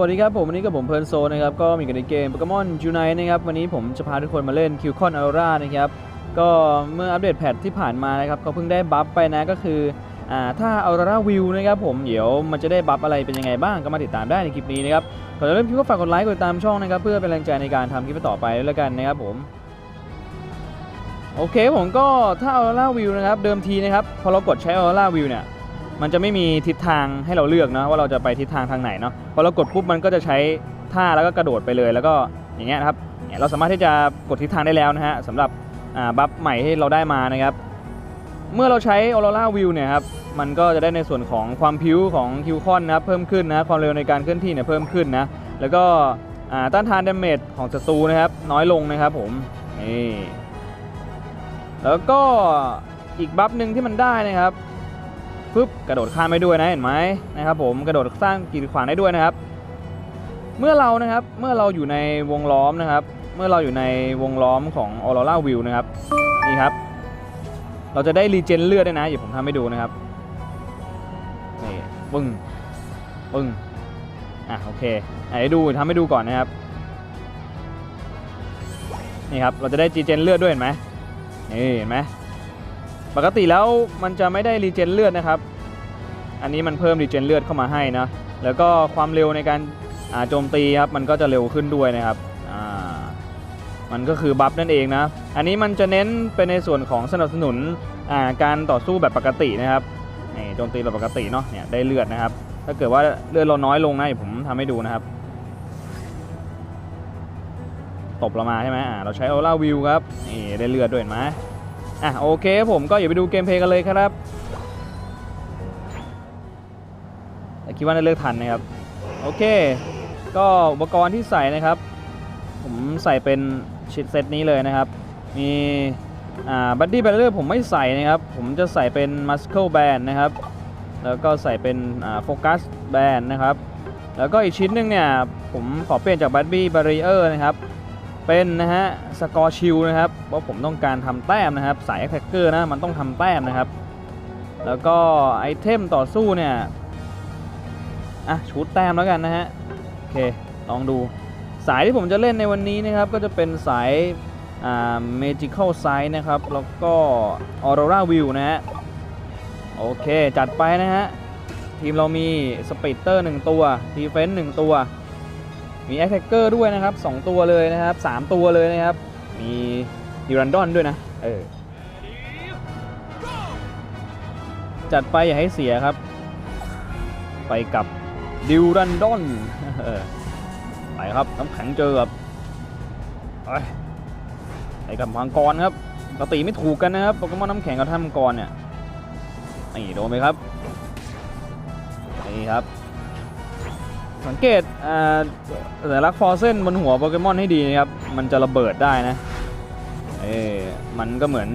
สวัสดีครับผมวันนี้กับผมเพลิร์นโซนะครับก็มีกันในเกมโปเกมอนจูไนนะครับวันนี้ผมจะพาทุกคนมาเล่นคิวคอนอ r รานะครับก็เมื่ออัปเดตแพทที่ผ่านมานะครับเขาเพิ่งได้บัฟไปนะก็คืออ่าถ้าอ r ราวิวนะครับผมเดี๋ยวมันจะได้บัฟอะไรเป็นยังไงบ้างก็มาติดตามได้ในคลิปนี้นะครับก่อนจะเริ่มคลิปก็ฝากกดไลค์กดติดตามช่องนะครับเพื่อเป็นแรงใจในการทำคลิปต่อไปด้วยแล้วกันนะครับผมโอเคผมก็ถ้าอ r ราวิวนะครับเดิมทีนะครับพอเรากดใช้อ r ราวิวเนี่ย มันจะไม่มีทิศทางให้เราเลือกนะว่าเราจะไปทิศทางทางไหนเนาะพอเรากดปุ๊บมันก็จะใช้ท่าแล้วก็กระโดดไปเลย แล้วก็อย่างเงี้ยนะครับเราสามารถที่จะกดทิศทางได้แล้วนะฮะสำหรับบัฟใหม่ที่เราได้มานะครับ เมื่อเราใช้ออโรราวิวเนี่ยครับมันก็จะได้ในส่วนของความพิ้วของคิวคอนนะครับเพิ่มขึ้นนะความเร็วในการเคลื่อนที่เนี่ยเพิ่มขึ้นนะแล้วก็ต้านทานดาเมจของศัตรูนะครับน้อยลงนะครับผมนี่แล้วก็อีกบัฟหนึ่งที่มันได้นะครับ ปึ๊บกระโดดข้ามไปด้วยนะเห็นไหมนะครับผมกระโดดสร้างกีดขวางได้ด้วยนะครับ เมื่อเรานะครับเมื่อเราอยู่ในวงล้อมนะครับ เมื่อเราอยู่ในวงล้อมของออโรราวิวนะครับนี่ครับ เราจะได้รีเจนเลือดด้วยนะเดี๋ยวผมทำให้ดูนะครับนี่ปึ้งปึ้งอะโอเคอะเดี๋ยวดูทำให้ดูก่อนนะครับนี่ครับเราจะได้รีเจนเลือดด้วยเห็นไหมนี่เห็นไหม ปกติแล้วมันจะไม่ได้รีเจนเลือดนะครับ อันนี้มันเพิ่มรีเจนเลือดเข้ามาให้นะ แล้วก็ความเร็วในการโจมตีครับมันก็จะเร็วขึ้นด้วยนะครับมันก็คือบัฟนั่นเองนะ อันนี้มันจะเน้นไปในส่วนของสนับสนุนาการต่อสู้แบบปกตินะครับนี่โจมตีแบบปกติเนาะเนี่ยได้เลือดนะครับ ถ้าเกิดว่าเลือดเราน้อยลงนะผมทำให้ดูนะครับ ตบเรามาใช่ไหมเราใช้ออร่าวิวครับนี่ได้เลือดด้วยเห็นไหม อะโอเคผมก็อย่าไปดูเกมเพลย์กันเลยครับแต่คิดว่าน่าเลือกทันนะครับ โอเค ก็อุปกรณ์ที่ใส่นะครับ ผมใส่เป็นชิดเซตนี้เลยนะครับ มีอ่าบัดดี้แบลเลอร์ผมไม่ใส่นะครับ ผมจะใส่เป็นมัสเคิลแบนนะครับ แล้วก็ใส่เป็นโฟกัสแบนนะครับ แล้วก็อีกชิ้นหนึ่งเนี่ย ผมขอเปลี่ยนจากบัดดี้บาริเออร์นะครับ เป็นนะฮะสกอร์ชิลนะครับเพราะผมต้องการทำแต้มนะครับ สายแอคแท็กเกอร์นะมันต้องทำแต้มนะครับ แล้วก็ไอเทมต่อสู้เนี่ยอะชุดแต้มแล้วกันนะฮะโอเคลองดูสายที่ผมจะเล่นในวันนี้นะครับ ก็จะเป็นสายอ่า Magical Side นะครับ แล้วก็ Aurora View นะฮะโอเคจัดไปนะฮะทีมเรามีสปีดเตอร์1ตัวดีเฟนส์1ตัว มีแอคแท็กเกอร์ด้วยนะครับ 2 ตัวเลยนะครับ 3 ตัวเลยนะครับ มีดิรันดอนด้วยนะ เออ จัดไปอย่าให้เสียครับ ไปกับดิวรันดอนไปครับน้ำแข็งเจอกับไปไปกับมังกรครับปกติไม่ถูกกันนะครับโปเกมอนน้ำแข็งกับท่ามังกรเนี่ยนี่โดนไหมครับนี่ครับ สังเกตอ่าสัญลักษณ์ฟอร์เซนบนหัวโปเกมอนให้ดีนะครับ มันจะระเบิดได้นะ เอ้มันก็เหมือน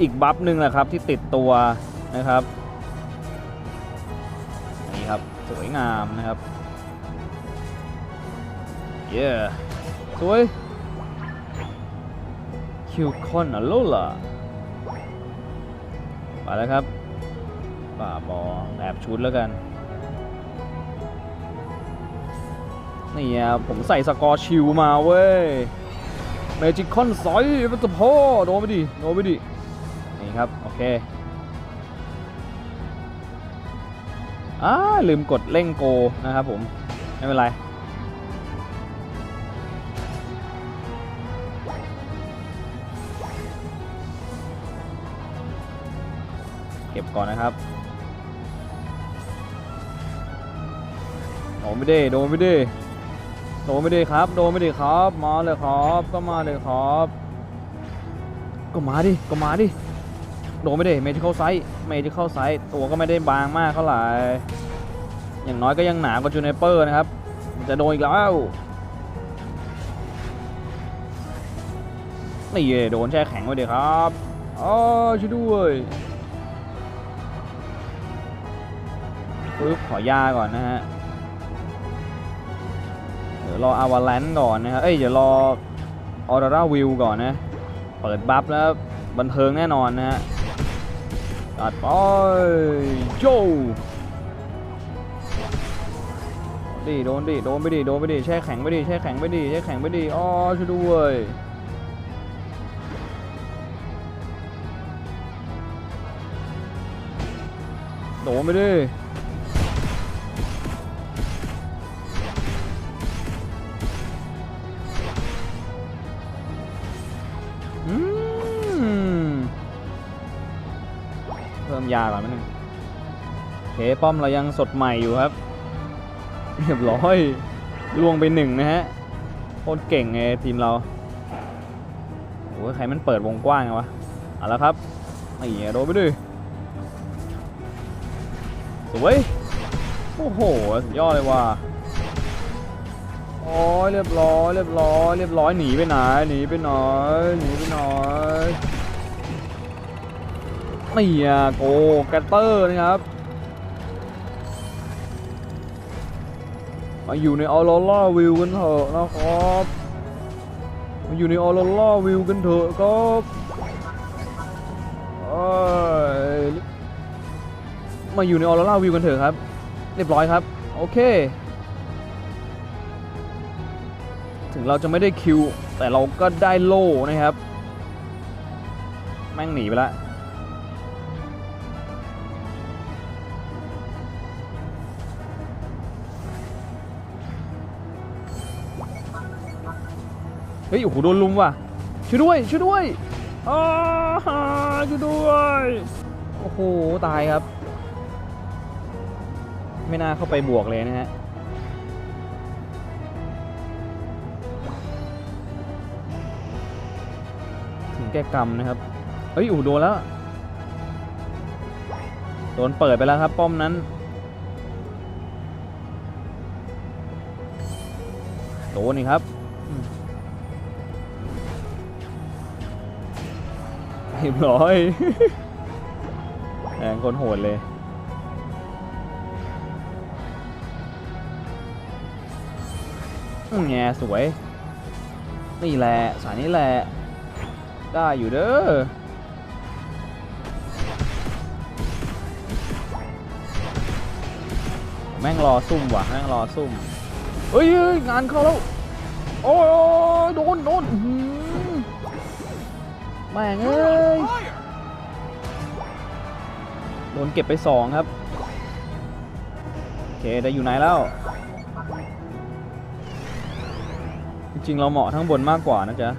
อีกบัฟหนึ่งแหละครับที่ติดตัวนะครับ นี่ครับ สวยงามนะครับ เย้สวยคิวคอนอโลล่ะมาแล้วครับป่าบอแอบชุดแล้วกัน นี่อะผมใส่สกอร์ชิลมาเว้ยเมจิคอนสอยมันจะพ่อโดนไปดิโดนไปดินี่ครับ โอเคอ่าลืมกดเร่งโกนะครับผม ไม่เป็นไรเก็บก่อนนะครับโดนไม่ได้โดนไม่ได้ โดนไม่ได้ครับ โดนไม่ได้ครับ มาเลยครับ ก็มาเลยครับ ก็มาดิ ก็มาดิ โดนไม่ได้เมจิเข้าไซส์เมจิเข้าไซส์ตัวก็ไม่ได้บางมากเท่าไหร่ อย่างน้อยก็ยังหนากว่าจูเนเปอร์นะครับ จะโดนอีกแล้วนี่โดนแช่แข็งไว้เดียครับอ๋อช่วยด้วยปึ๊บขอยาก่อนนะฮะ รออาวาแลนก่อนนะครับเอ้ยเดี๋ยวรอออร่าวิวก่อนนะ เปิดบัฟแล้วบันเทิงแน่นอนนะฮะตัดไปโจดิโดนดิโดนไปดิโดนไปดิแช่แข็งไปดิแช่แข็งไปดิแช่แข็งไปดิอ๋อช่วยด้วยโดนไปดิ ยาก่อนนิดนึงโอเคป้อมเรายังสดใหม่อยู่ครับ เรียบร้อยล่วงไปหนึ่งนะฮะโคตรเก่งไงทีมเราโอ้ยใครมันเปิดวงกว้างไงวะเอาละครับไอ้เหี้ยโดนไปดิสวยโอ้โหสุดยอดเลยว่ะโอ้ยเรียบร้อยเรียบร้อยเรียบร้อยหนีไปไหนหนีไปไหนหนีไปไหน นี่อะโกแกตเตอร์นะครับ มาอยู่ในออโรล่าวิวกันเถอะนะครับ มาอยู่ในออโรล่าวิวกันเถอะครับมาอยู่ในออโรล่าวิวกันเถอะครับ เรียบร้อยครับ โอเค ถึงเราจะไม่ได้คิว แต่เราก็ได้โล่นะครับ แม่งหนีไปละ เฮ้ยโอ้โหโดนลุมว่ะช่วยด้วยช่วยด้วยอ้าช่วยด้วยโอ้โหตายครับ ไม่น่าเข้าไปบวกเลยนะฮะถึงแก้กรรมนะครับเฮ้ยโอ้โหโดนแล้วโดนเปิดไปแล้วครับ ป้อมนั้น โดนนี่ครับ เรียบร้อยแรงคนโหดเลย แงสวย นี่แหละ สายนี้แหละ ได้อยู่เด้อแม่งรอซุ่มว่ะ แม่งรอซุ่มเฮ้ยงานเข้าแล้ว โอ้ยโดนโดน แม่งเอ้ยโดนเก็บไปสองครับ โอเคได้อยู่ไหนแล้ว จริงๆ เราเหมาะทั้งบนมากกว่านะจ๊ะ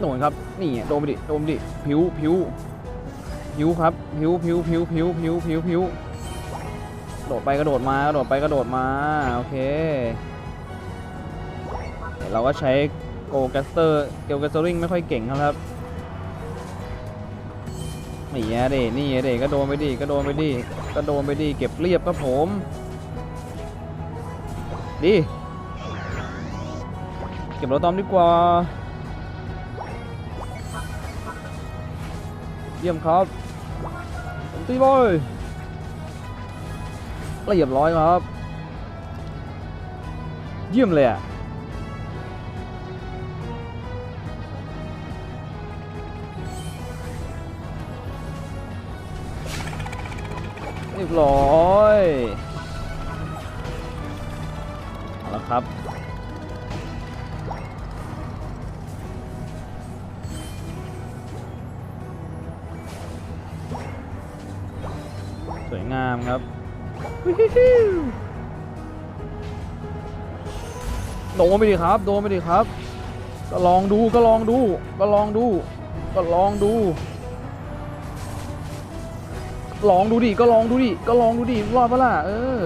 โดนครับ นี่โดนไปดิ โดนไปดิ ผิวผิวผิวครับ ผิวผิวผิวผิวผิวผิวผิว โดดไปกระโดดมากระโดดไปกระโดดมาโอเคเราก็ใช้โกแกสเตอร์เกลแกสเตอริงไม่ค่อยเก่งครับนี่อะเดนี่อะเดก็โดนไปดิก็โดนไปดิก็โดนไปดิเก็บเรียบครับผมดีเก็บเราตอมดีกว่าเยี่ยมครับตีบอย เรียบร้อยครับ เยี่ยมเลยอะเรียบร้อยเอาละครับสวยงามครับ โดนไปดิครับ โดนไปดิครับ ก็ลองดูก็ลองดู ก็ลองดู ก็ลองดู ลองดูดิ ก็ลองดูดิ ก็ลองดูดิ รอดปะล่ะ เออ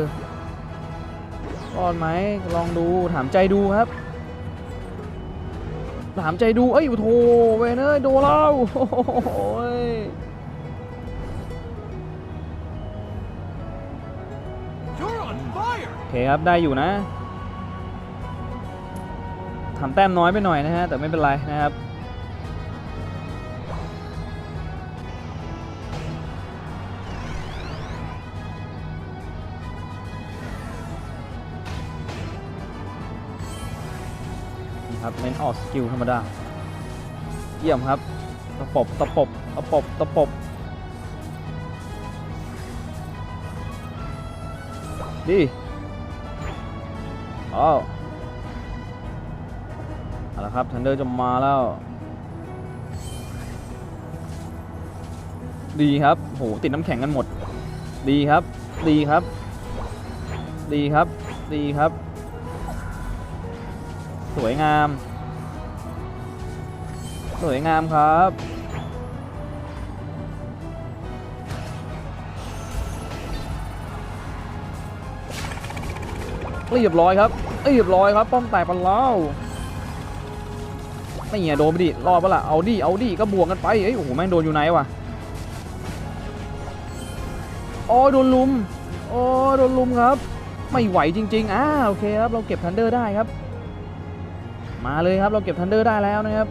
รอดไหม ลองดู ถามใจดูครับ ถามใจดู เอ้ยโถเวนเอ้ยโดนแล้วโอ้ย คครับ ได้อยู่นะทำแต้มน้อยไปหน่อยนะฮะ แต่ไม่เป็นไรนะครับนี่ครับเน้นออกสกิลธรรมดา เยี่ยมครับ ตะปบ ตะปบ ตะปบ ตะปบดี อ้าวเอาละครับทันเดอร์จะมาแล้ว ดีครับโหติดน้ำแข็งกันหมด ดีครับ ดีครับ ดีครับ ดีครับ สวยงาม สวยงามครับ เรียบร้อยครับเรียบร้อยครับ ป้อมแตกไปแล้วนี่ไงโดนไปดิรอดปะล่ะเอาดิเอาดิก็บวกกันไปเอ้ยโอ้โหแม่งโดนอยู่ไหนวะโอ้ยโดนลุมโอ้ยโดนลุมครับ ไม่ไหวจริง ๆอ่าโอเคครับเราเก็บทันเดอร์ได้ครับ มาเลยครับเราเก็บทันเดอร์ได้แล้วนะครับ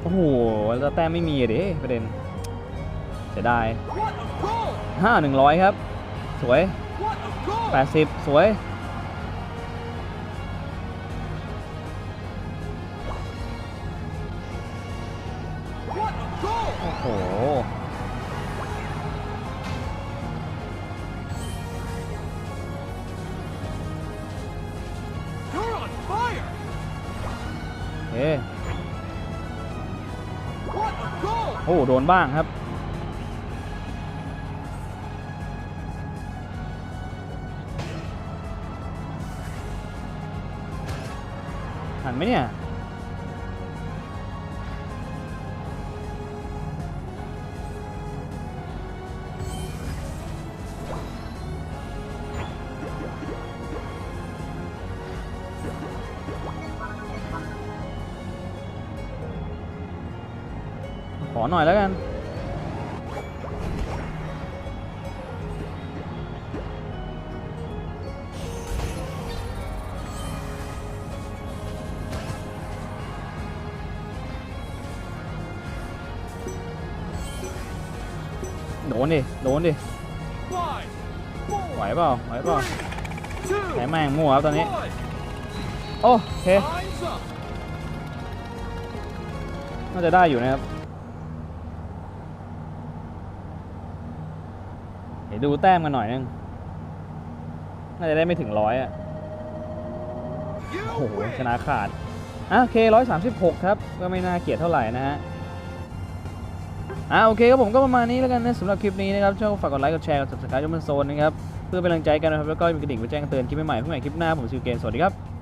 โอ้โหแล้วแต้มไม่มีอะดิประเด็น เสียดาย What a goal! ห้าหนึ่งร้อยครับ สวย What a goal! แปดสิบสวย What a goal! โอ้โห You're on fire! เอ๊ะ What a goal! โอ้โหโดนบ้างครับ นไหมเนี่ยขอหน่อยแล้วกัน ดนดิ โดนดิ ไหวเปล่า ไหวเปล่า two, ไหนแม่งมั่วครับตอนนี้ โอเค น่าจะได้อยู่นะครับเดี๋ยวดูแต้มกันหน่อยนึง น่าจะได้ไม่ถึงร้อยอะ โอ้โห ชนะขาดอะโอเคร้อยสามสิบหกครับ ก็ไม่น่าเกลียดเท่าไหร่นะฮะ อะโอเคครับผมก็ประมาณนี้แล้วกันนะสำหรับคลิปนี้นะครับช่วยฝากกดไลค์กดแชร์กด subscribe ช่องมันโซนนะครับเพื่อเป็นกำลังใจกันนะครับแล้วก็มีกระดิ่งไว้แจ้งเตือนคลิปใหม่ๆเพื่อใหม่คลิปหน้าผมซิวเกนสวัสดีครับ